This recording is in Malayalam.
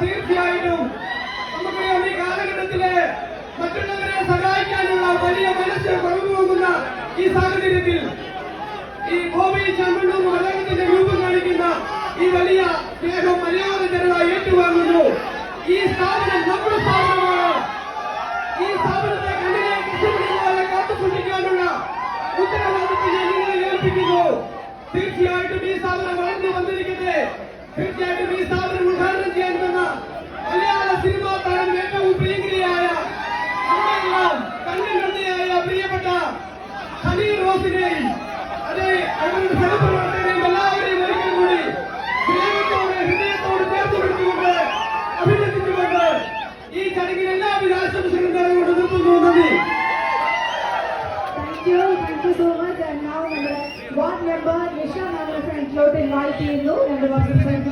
തീർച്ചയായിട്ടും നമുക്കറിയാം ഈ കാലഘട്ടത്തിലെ മറ്റുള്ളവരെ സഹായിക്കാനുള്ള വലിയ മനസ്സ് കുറഞ്ഞു പോകുന്ന ഈ സാഹചര്യത്തിൽ ഈ ഭൂമി ചന്ദ്രനും അദ്ദേഹത്തിന്റെ രൂപം കാണിക്കുന്ന ഈ വലിയ സ്നേഹം മലയാള ജനത ഏറ്റുവാങ്ങുന്നു. ഈ സ്ഥാപനം നമ്മുടെ സ്ഥാപനമാണ്. ഈ സ്ഥാപനത്തെ കണ്ണിനെ കൃഷിപ്പിടിക്കാതെ കാത്തുസൂക്ഷിക്കാനുള്ള ഉത്തരവാദിത്തം ഞാൻ നിങ്ങളെ ഏൽപ്പിക്കുന്നു. തീർച്ചയായിട്ടും ഈ സ്ഥാപനം വളർന്നു വന്നിരിക്കട്ടെ. തീർച്ചയായും தண்ணீர் ரோசினி அதை அவரது செலுத்தப்பட்டதை எல்லாவரையும் அறிக்கை கூடி தெய்வத்தோடு ஹிருதயத்தோடு சேர்த்து பிடித்துக் கொண்டு அபிநந்தித்துக் கொண்டார் ఈ జరిగిన రాష్ట్రం సెక్రటరీ కూడా జరుగుతూ ఉన్నది Thank you, thank you so much. And now, number, what member Nisha Nagarajan floated my team, number of